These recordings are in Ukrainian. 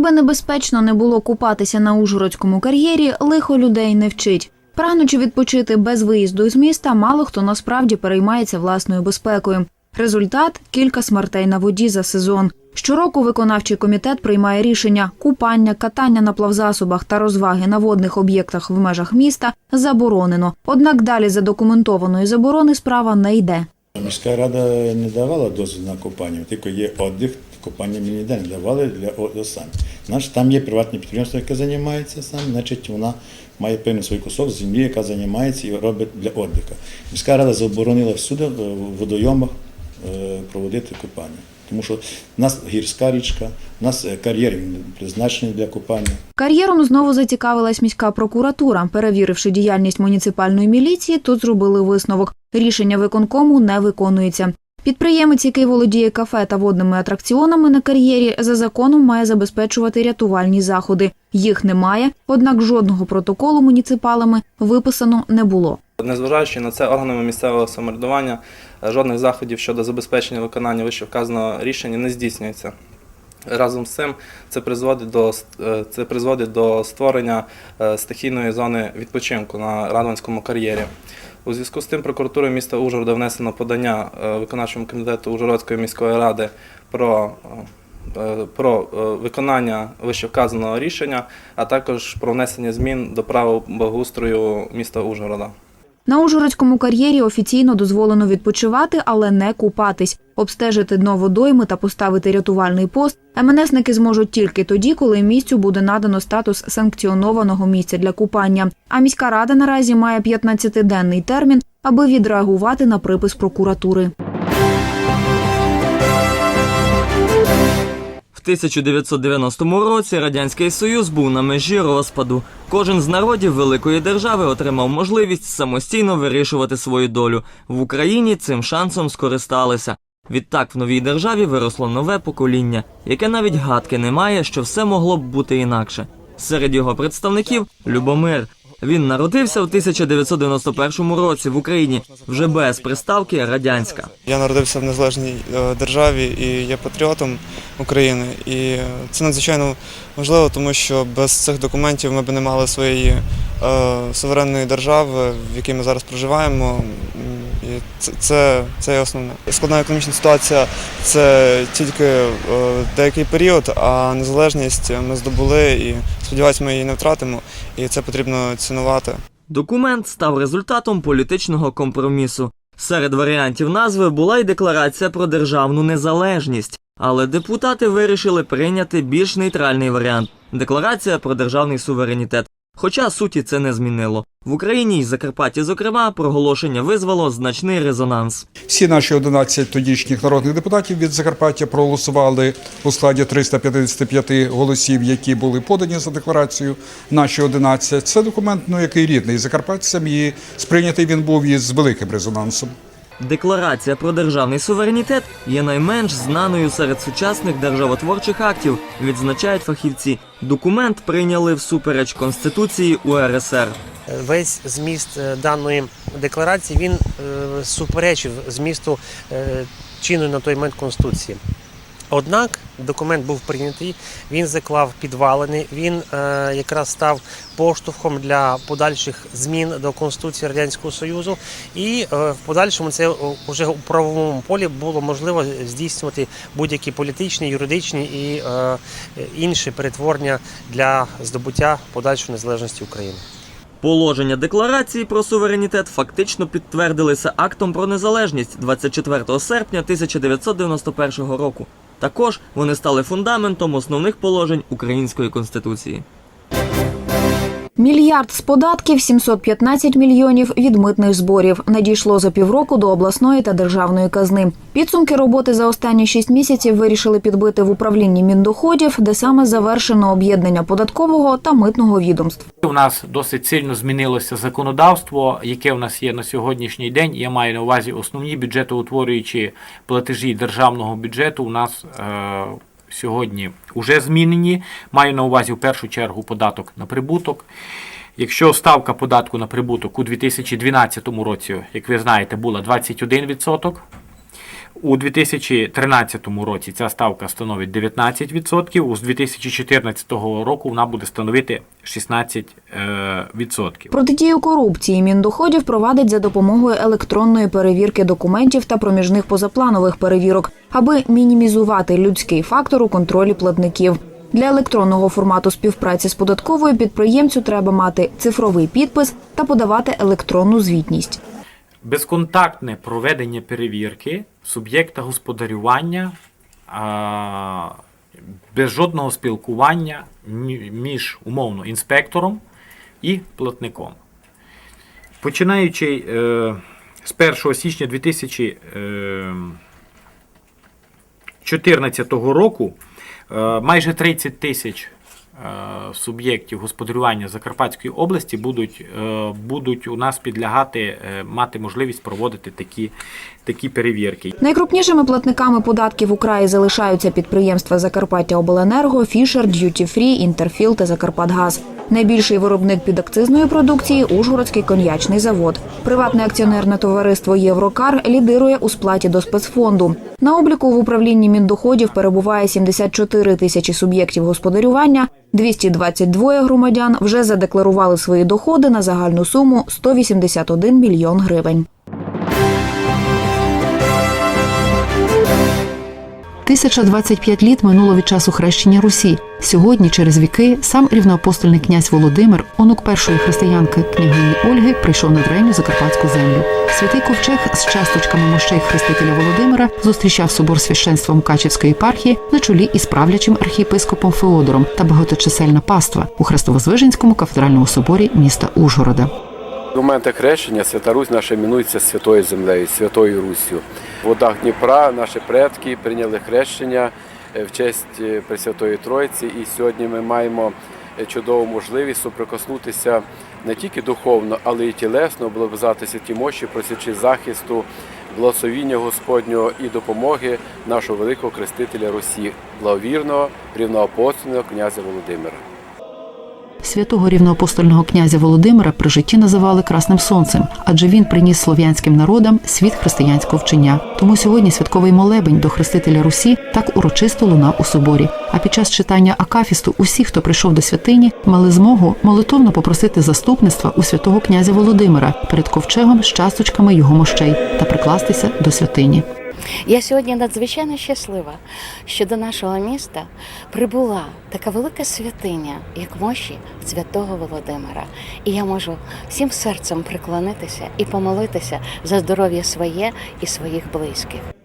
Би небезпечно не було купатися на Ужгородському кар'єрі, лихо людей не вчить. Прагнучи відпочити без виїзду з міста, мало хто насправді переймається власною безпекою. Результат кілька смертей на воді за сезон. Щороку виконавчий комітет приймає рішення купання, катання на плавзасобах та розваги на водних об'єктах в межах міста заборонено. Однак далі задокументованої заборони справа не йде. Міська рада не давала дозвіл на купання, тільки є віддих, купання мені ніде не давали для самі. Значить, там є приватне підприємство, яке займається сам, значить вона має певний свій кусок землі, яка займається і робить для віддиху. Міська рада заборонила всюди е, в водойомах е, проводити купання. Тому що в нас гірська річка, у нас е, кар'єр призначений для купання. Кар'єром знову зацікавилась міська прокуратура. Перевіривши діяльність муніципальної міліції, тут зробили висновок. Рішення виконкому не виконується. Підприємець, який володіє кафе та водними атракціонами на кар'єрі, за законом має забезпечувати рятувальні заходи. Їх немає, однак жодного протоколу муніципалами виписано не було. Незважаючи на це, органами місцевого самоврядування е, жодних заходів щодо забезпечення виконання вищевказаного рішення не здійснюється. Разом з цим це призводить до, е, це призводить до створення е, стихійної зони відпочинку на Радванському кар'єрі. У зв'язку з тим прокуратурою міста Ужгорода внесено подання е, виконавчому комітету Ужгородської міської ради про, е, про е, виконання вищевказаного рішення, а також про внесення змін до права благоустрою міста Ужгорода. На Ужгородському кар'єрі офіційно дозволено відпочивати, але не купатись. Обстежити дно водойми та поставити рятувальний пост МНСники зможуть тільки тоді, коли місцю буде надано статус санкціонованого місця для купання. А міська рада наразі має 15-денний термін, аби відреагувати на припис прокуратури. В 1990 році Радянський Союз був на межі розпаду. Кожен з народів великої держави отримав можливість самостійно вирішувати свою долю. В Україні цим шансом скористалися. Відтак в новій державі виросло нове покоління, яке навіть гадки не має, що все могло б бути інакше. Серед його представників Любомир. Він народився в 1991 році в Україні вже без приставки радянська. Я народився в незалежній е, державі і є патріотом України. І це надзвичайно важливо, тому що без цих документів ми б не мали своєї е, суверенної держави, в якій ми зараз проживаємо. І це, це, це основне. Складна економічна ситуація це тільки е, деякий період, а незалежність ми здобули і сподіваюся, ми її не втратимо. І це потрібно цінувати. Документ став результатом політичного компромісу. Серед варіантів назви була й декларація про державну незалежність, але депутати вирішили прийняти більш нейтральний варіант декларація про державний суверенітет. Хоча суті це не змінило. В Україні й Закарпатті, зокрема, проголошення визвало значний резонанс. Всі наші 11 тодішніх народних депутатів від Закарпаття проголосували у складі 355 голосів, які були подані за декларацію. Наші 11. Це документ, ну який рідний закарпатцям, і сприйнятий він був із великим резонансом. Декларація про державний суверенітет є найменш знаною серед сучасних державотворчих актів, відзначають фахівці. Документ прийняли всупереч Конституції УРСР. весь зміст е, даної декларації він е, суперечив змісту е, чинної на той момент конституції. Однак документ був прийнятий, він заклав підвалини, він е, якраз став поштовхом для подальших змін до Конституції Радянського Союзу, і е, в подальшому це вже у правовому полі було можливо здійснювати будь-які політичні, юридичні і е, інші перетворення для здобуття подальшої незалежності України. Положення декларації про суверенітет фактично підтвердилися актом про незалежність 24 серпня 1991 року. Також вони стали фундаментом основних положень української конституції. Мільярд з податків, 715 мільйонів від митних зборів надійшло за півроку до обласної та державної казни. Підсумки роботи за останні шість місяців вирішили підбити в управлінні міндоходів, де саме завершено об'єднання податкового та митного відомств. У нас досить сильно змінилося законодавство, яке у нас є на сьогоднішній день. Я маю на увазі основні бюджетоутворюючі платежі державного бюджету. У нас е, сьогодні вже змінені. Маю на увазі в першу чергу податок на прибуток. Якщо ставка податку на прибуток у 2012 році, як ви знаєте, була 21%, У 2013 році ця ставка становить 19%, у з 2014 року вона буде становити 16%. е. Протидію корупції Міндоходів провадить за допомогою електронної перевірки документів та проміжних позапланових перевірок, аби мінімізувати людський фактор у контролі платників. Для електронного формату співпраці з податковою підприємцю треба мати цифровий підпис та подавати електронну звітність. Безконтактне проведення перевірки суб'єкта господарювання без жодного спілкування між умовно інспектором і платником. Починаючи е, з 1 січня 2014 року е, майже 30 тисяч е, суб'єктів господарювання Закарпатської області будуть, е, будуть у нас підлягати, е, мати можливість проводити такі, такі перевірки. Найкрупнішими платниками податків у краї залишаються підприємства Закарпаття Обленерго, Фішер, Д'юті Фрі, Інтерфіл та Закарпатгаз. Найбільший виробник підакцизної продукції Ужгородський коньячний завод. Приватне акціонерне товариство Єврокар лідирує у сплаті до спецфонду. На обліку в управлінні Міндоходів перебуває 74 тисячі суб'єктів господарювання. 222 громадян вже задекларували свої доходи на загальну суму 181 мільйон гривень. 1025 літ минуло від часу хрещення Русі. Сьогодні, через віки, сам рівноапостольний князь Володимир, онук першої християнки княгині Ольги, прийшов на древню закарпатську землю. Святий ковчег з часточками мощей хрестителя Володимира зустрічав собор священства Мукачівської єпархії на чолі із правлячим архієпископом Феодором та багаточисельна паства у Хрестовозвиженському кафедральному соборі міста Ужгорода. Моменти хрещення Свята Русь наша іменується Святою Землею, Святою Руссю. В водах Дніпра наші предки прийняли хрещення е, в честь е, Пресвятої Тройці. І сьогодні ми маємо е, чудову можливість соприкоснутися не тільки духовно, але й тілесно, облизати святі мощі, просячи захисту, благословіння Господнього і допомоги нашого великого крестителя Русі, благовірного рівноапостольного князя Володимира. Святого рівноапостольного князя Володимира при житті називали красним сонцем, адже він приніс слов'янським народам світ християнського вчення. Тому сьогодні святковий молебень до хрестителя Русі так урочисто лунав у соборі. А під час читання Акафісту усі, хто прийшов до святині, мали змогу молитовно попросити заступництва у святого князя Володимира перед ковчегом з часточками його мощей та прикластися до святині. Я сьогодні надзвичайно щаслива, що до нашого міста прибула така велика святиня, як мощі святого Володимира. І я можу всім серцем приклонитися і помолитися за здоров'я своє і своїх близьких.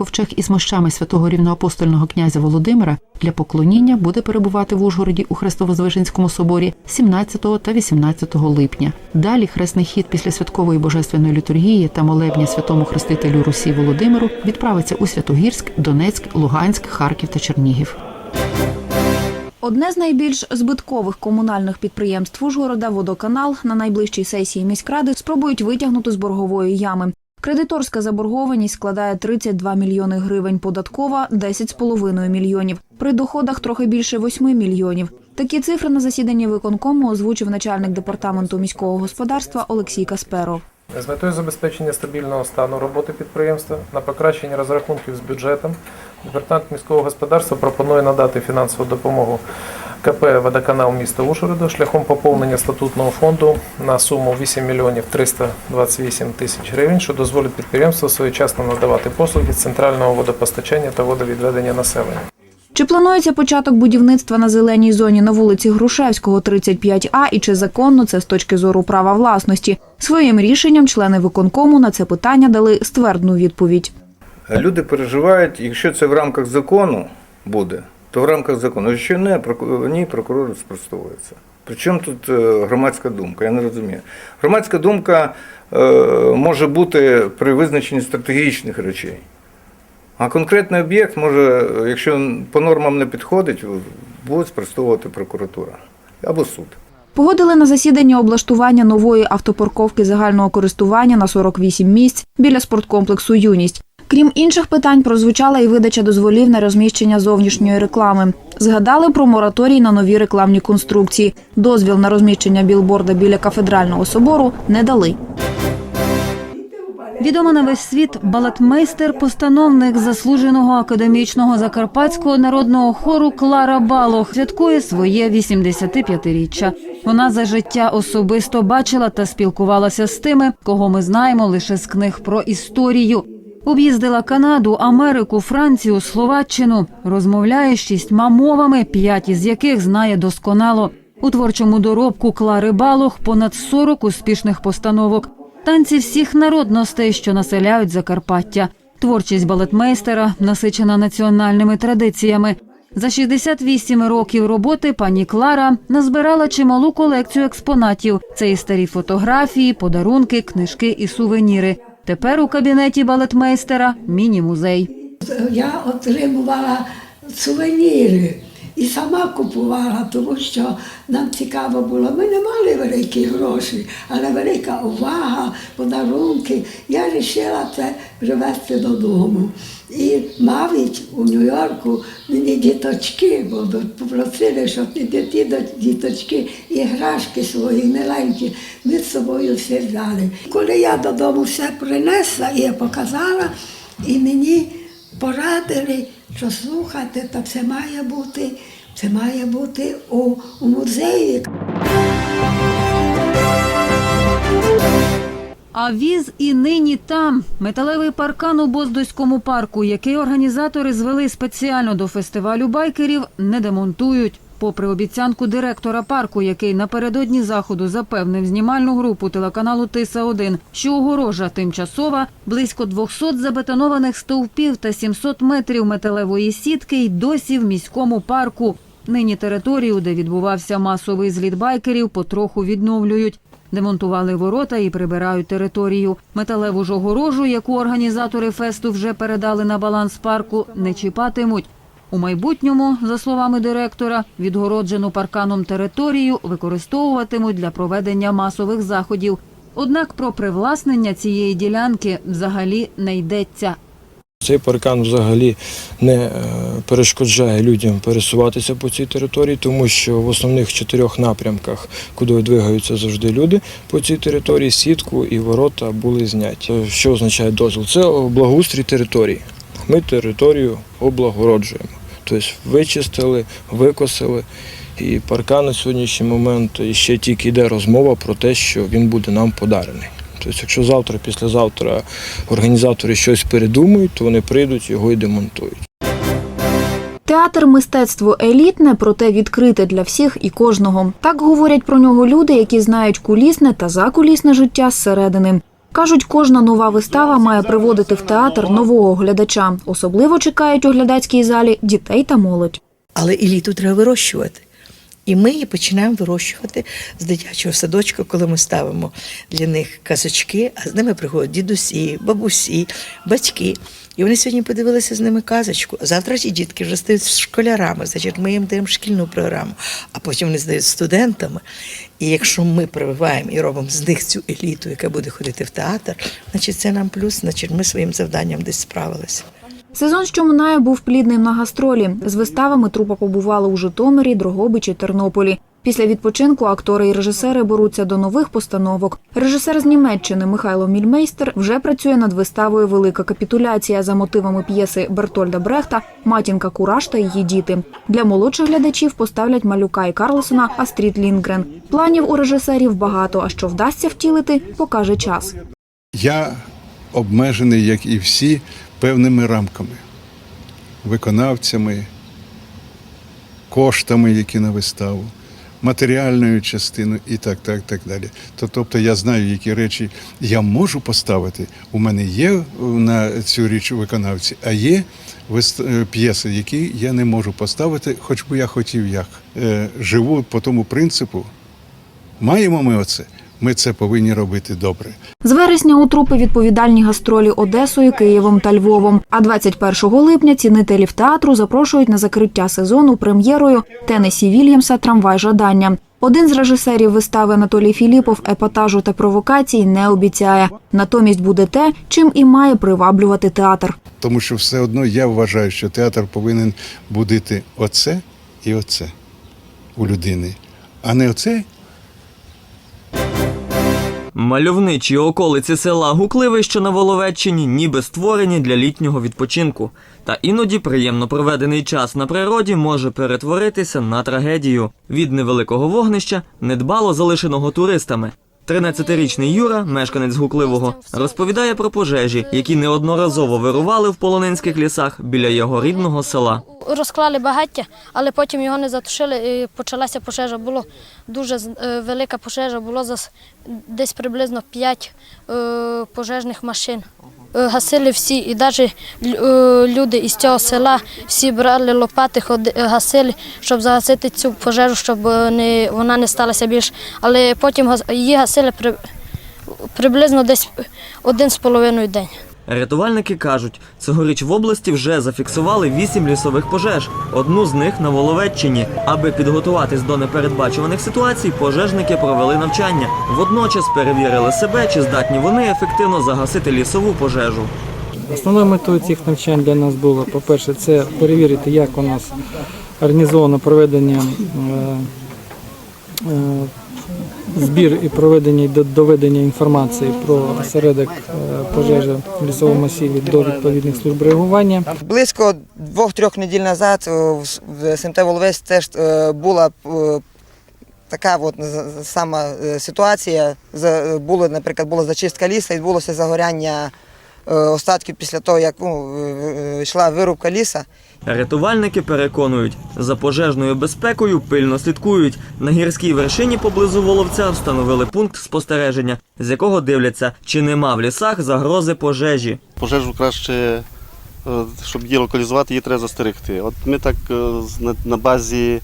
Ковчег із мощами святого рівноапостольного князя Володимира для поклоніння буде перебувати в Ужгороді у Хрестово-Звижинському соборі 17 та 18 липня. Далі хресний хід після святкової божественної літургії та молебня святому хрестителю Русі Володимиру відправиться у Святогірськ, Донецьк, Луганськ, Харків та Чернігів. Одне з найбільш збиткових комунальних підприємств Ужгорода водоканал на найближчій сесії міськради спробують витягнути з боргової ями. Кредиторська заборгованість складає 32 мільйони гривень, податкова 10,5 мільйонів. При доходах трохи більше 8 мільйонів. Такі цифри на засіданні виконкому озвучив начальник департаменту міського господарства Олексій Касперов. З метою забезпечення стабільного стану роботи підприємства на покращення розрахунків з бюджетом департамент міського господарства пропонує надати фінансову допомогу КП «Водоканал» міста Ужгорода шляхом поповнення статутного фонду на суму 8 мільйонів 328 тисяч гривень, що дозволить підприємству своєчасно надавати послуги з центрального водопостачання та водовідведення населення. Чи планується початок будівництва на зеленій зоні на вулиці Грушевського, 35А, і чи законно це з точки зору права власності? Своїм рішенням члени виконкому на це питання дали ствердну відповідь. Люди переживають, якщо це в рамках закону буде, то в рамках закону. Якщо не, ні, прокурор спростовується. Причому тут е, громадська думка? Я не розумію. Громадська думка е, може бути при визначенні стратегічних речей. А конкретний об'єкт може, якщо по нормам не підходить, буде спростовувати прокуратура або суд. Погодили на засіданні облаштування нової автопарковки загального користування на 48 місць біля спорткомплексу Юність. Крім інших питань, прозвучала і видача дозволів на розміщення зовнішньої реклами. Згадали про мораторій на нові рекламні конструкції. Дозвіл на розміщення білборда біля кафедрального собору не дали. Відома на весь світ балетмейстер, постановник заслуженого академічного закарпатського народного хору Клара Балох святкує своє 85-річчя. Вона за життя особисто бачила та спілкувалася з тими, кого ми знаємо лише з книг про історію. Об'їздила Канаду, Америку, Францію, Словаччину. Розмовляє шістьма мовами, п'ять із яких знає досконало. У творчому доробку Клари Балох понад 40 успішних постановок. Танці всіх народностей, що населяють Закарпаття. Творчість балетмейстера насичена національними традиціями. За 68 років роботи пані Клара назбирала чималу колекцію експонатів. Це і старі фотографії, подарунки, книжки і сувеніри. Тепер у кабінеті балетмейстера міні-музей. Я отримувала сувеніри і сама купувала, тому що нам цікаво було. Ми не мали великі гроші, але велика увага, подарунки. Я вирішила це привезти додому. І навіть у Нью-Йорку мені діточки, попросили, щоб ті діточки іграшки свої миленькі, ми з собою все взяли. Коли я додому все принесла і я показала, і мені порадили, що слухати, та це має бути, це має бути у, у музеї. А віз і нині там металевий паркан у Боздойському парку, який організатори звели спеціально до фестивалю байкерів, не демонтують. Попри обіцянку директора парку, який напередодні заходу запевнив знімальну групу телеканалу Тиса 1 що огорожа тимчасова, близько 200 забетонованих стовпів та 700 метрів металевої сітки й досі в міському парку. Нині територію, де відбувався масовий зліт байкерів, потроху відновлюють. Демонтували ворота і прибирають територію. Металеву ж огорожу, яку організатори фесту вже передали на баланс парку, не чіпатимуть. У майбутньому, за словами директора, відгороджену парканом територію використовуватимуть для проведення масових заходів. Однак про привласнення цієї ділянки взагалі не йдеться. Цей паркан взагалі не е, перешкоджає людям пересуватися по цій території, тому що в основних чотирьох напрямках, куди двигаються завжди люди, по цій території сітку і ворота були зняті. Е, Що означає дозвіл? Це благоустрій території. Ми територію облагороджуємо. Тобто вичистили, викосили. І паркан на сьогоднішній момент і ще тільки йде розмова про те, що він буде нам подарений. Тобто, якщо завтра, післязавтра організатори щось передумають, то вони прийдуть його і демонтують. Театр мистецтво елітне, проте відкрите для всіх і кожного. Так говорять про нього люди, які знають кулісне та закулісне життя зсередини. Кажуть, кожна нова вистава має приводити в театр нового глядача. Особливо чекають у глядацькій залі дітей та молодь. Але еліту треба вирощувати. І ми її починаємо вирощувати з дитячого садочка, коли ми ставимо для них казочки, а з ними приходять дідусі, бабусі, батьки. І вони сьогодні подивилися з ними казочку. А завтра ті дітки вже стають школярами, значить, ми їм даємо шкільну програму, а потім вони стають студентами. І якщо ми прививаємо і робимо з них цю еліту, яка буде ходити в театр, значить це нам плюс, значить ми своїм завданням десь справилися. Сезон, що минає, був плідним на гастролі. З виставами трупа побувала у Житомирі, Дрогобичі, Тернополі. Після відпочинку актори і режисери беруться до нових постановок. Режисер з Німеччини Михайло Мільмейстер вже працює над виставою Велика капітуляція за мотивами п'єси Бертольда Брехта Матінка Кураж та її діти. Для молодших глядачів поставлять малюка і Карлсона Астрід Лінгрен. Планів у режисерів багато. А що вдасться втілити, покаже час. Я обмежений, як і всі, певними рамками, виконавцями, коштами, які на виставу, матеріальною частиною і так, так, так далі. То, тобто я знаю, які речі я можу поставити. У мене є е, на цю річ виконавці, а є е, п'єси, які я не можу поставити, хоч би я хотів як. Е, Живу по тому принципу. Маємо ми оце. Ми це повинні робити добре. З вересня у трупи відповідальні гастролі Одесою, Києвом та Львовом. А 21 липня цінителів театру запрошують на закриття сезону прем'єрою Тенесі Вільямса Трамвай жадання. Один з режисерів вистави Анатолій Філіпов епатажу та провокацій не обіцяє. Натомість буде те, чим і має приваблювати театр. Тому що все одно я вважаю, що театр повинен будити оце і оце у людини, а не оце Мальовничі околиці села Гукливе, що на Воловеччині, ніби створені для літнього відпочинку. Та іноді приємно проведений час на природі може перетворитися на трагедію від невеликого вогнища, недбало залишеного туристами. 13-річний Юра, мешканець Гукливого, розповідає про пожежі, які неодноразово вирували в полонинських лісах біля його рідного села. Розклали багаття, але потім його не затушили і почалася пожежа. Було дуже е, велика пожежа, було десь приблизно 5 е, пожежних машин. Е, Гасили всі, і навіть люди із цього села всі брали лопати, е, гасили, щоб загасити цю пожежу, щоб е, вона не сталася більше. Але потім її гасили приблизно десь один з половиною день. Рятувальники кажуть, цьогоріч в області вже зафіксували вісім лісових пожеж, одну з них на Воловеччині. Аби підготуватись до непередбачуваних ситуацій, пожежники провели навчання. Водночас перевірили себе, чи здатні вони ефективно загасити лісову пожежу. Основною метою цих навчань для нас було, по-перше, це перевірити, як у нас організовано проведення е, е, збір і проведення і до- доведення інформації про осередок е, пожежі в лісовому масиві до відповідних служб реагування. Близько двох-трьох неділь назад в СМТ Воловець теж е, була е, така от сама ситуація. Було, наприклад, була зачистка лісу, відбулося загоряння остатків після того, як ну, йшла вирубка ліса. Рятувальники переконують, за пожежною безпекою пильно слідкують. На гірській вершині поблизу Воловця встановили пункт спостереження, з якого дивляться, чи нема в лісах загрози пожежі. Пожежу краще, е, щоб її локалізувати, її треба застерегти. От ми так е, на- базі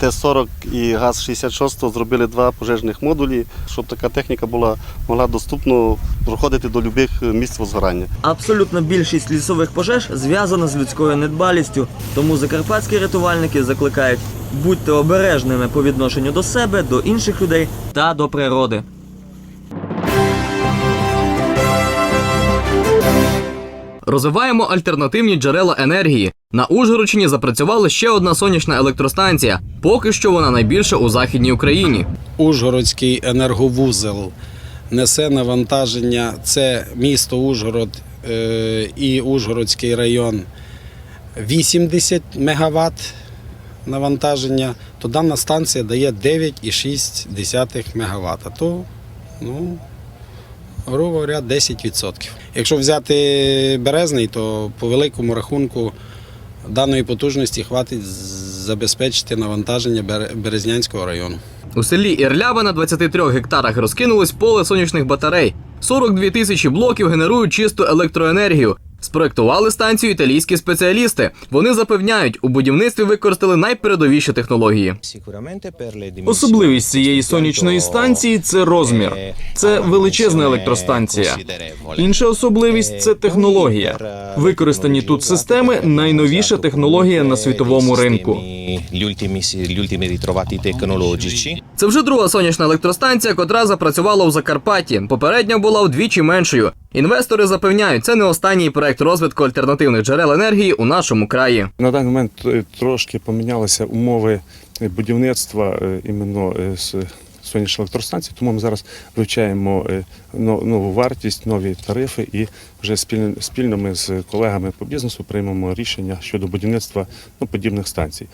Т-40 і ГАЗ-66 зробили два пожежних модулі, щоб така техніка була могла доступно проходити до будь-яких місць возгорання. Абсолютно більшість лісових пожеж зв'язана з людською недбалістю, тому закарпатські рятувальники закликають будьте обережними по відношенню до себе, до інших людей та до природи. Розвиваємо альтернативні джерела енергії. На Ужгородщині запрацювала ще одна сонячна електростанція. Поки що вона найбільша у західній Україні. Ужгородський енерговузел несе навантаження. Це місто Ужгород е, і Ужгородський район 80 МВт навантаження, то дана станція дає 9,6 МВт. То, ну, грубо говоря, 10%. Якщо взяти березний, то по великому рахунку даної потужності хватить забезпечити навантаження Бере- Березнянського району. У селі Ірлява на 23 гектарах розкинулось поле сонячних батарей. 42 тисячі блоків генерують чисту електроенергію. Спроектували станцію італійські спеціалісти. Вони запевняють, у будівництві використали найпередовіші технології. Особливість цієї сонячної станції це розмір. Це величезна електростанція. Інша особливість це технологія. Використані тут системи найновіша технологія на світовому ринку. Це вже друга сонячна електростанція, котра запрацювала у Закарпатті. Попередня була вдвічі меншою. Інвестори запевняють, це не останній проект розвитку альтернативних джерел енергії у нашому краї. На даний момент е, трошки помінялися умови е, будівництва е, іменно з сонячної електростанції, тому ми зараз вивчаємо е, нову вартість, нові тарифи і вже спільно, спільно ми з колегами по бізнесу приймемо рішення щодо будівництва ну, подібних станцій.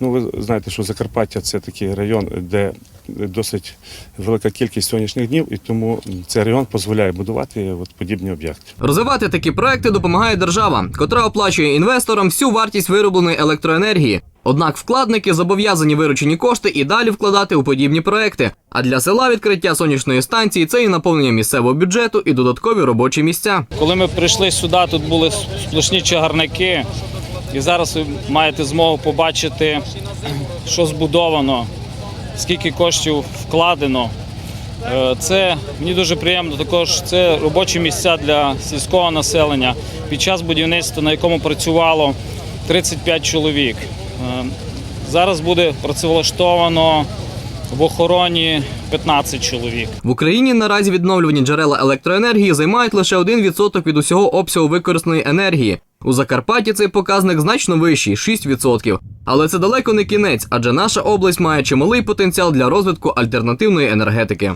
Ну, ви знаєте, що Закарпаття це такий район, де досить велика кількість сонячних днів, і тому цей район дозволяє будувати от подібні об'єкти. Розвивати такі проекти допомагає держава, котра оплачує інвесторам всю вартість виробленої електроенергії. Однак вкладники зобов'язані виручені кошти і далі вкладати у подібні проекти. А для села відкриття сонячної станції це і наповнення місцевого бюджету, і додаткові робочі місця. Коли ми прийшли сюди, тут були сплошні чагарники, і зараз ви маєте змогу побачити, що збудовано, скільки коштів вкладено. Е, Це мені дуже приємно. Також це робочі місця для сільського населення під час будівництва, на якому працювало 35 чоловік. Е, Зараз буде працевлаштовано в охороні 15 чоловік. В Україні наразі відновлювані джерела електроенергії займають лише 1% від усього обсягу використаної енергії. У Закарпатті цей показник значно вищий 6%. Але це далеко не кінець, адже наша область має чималий потенціал для розвитку альтернативної енергетики.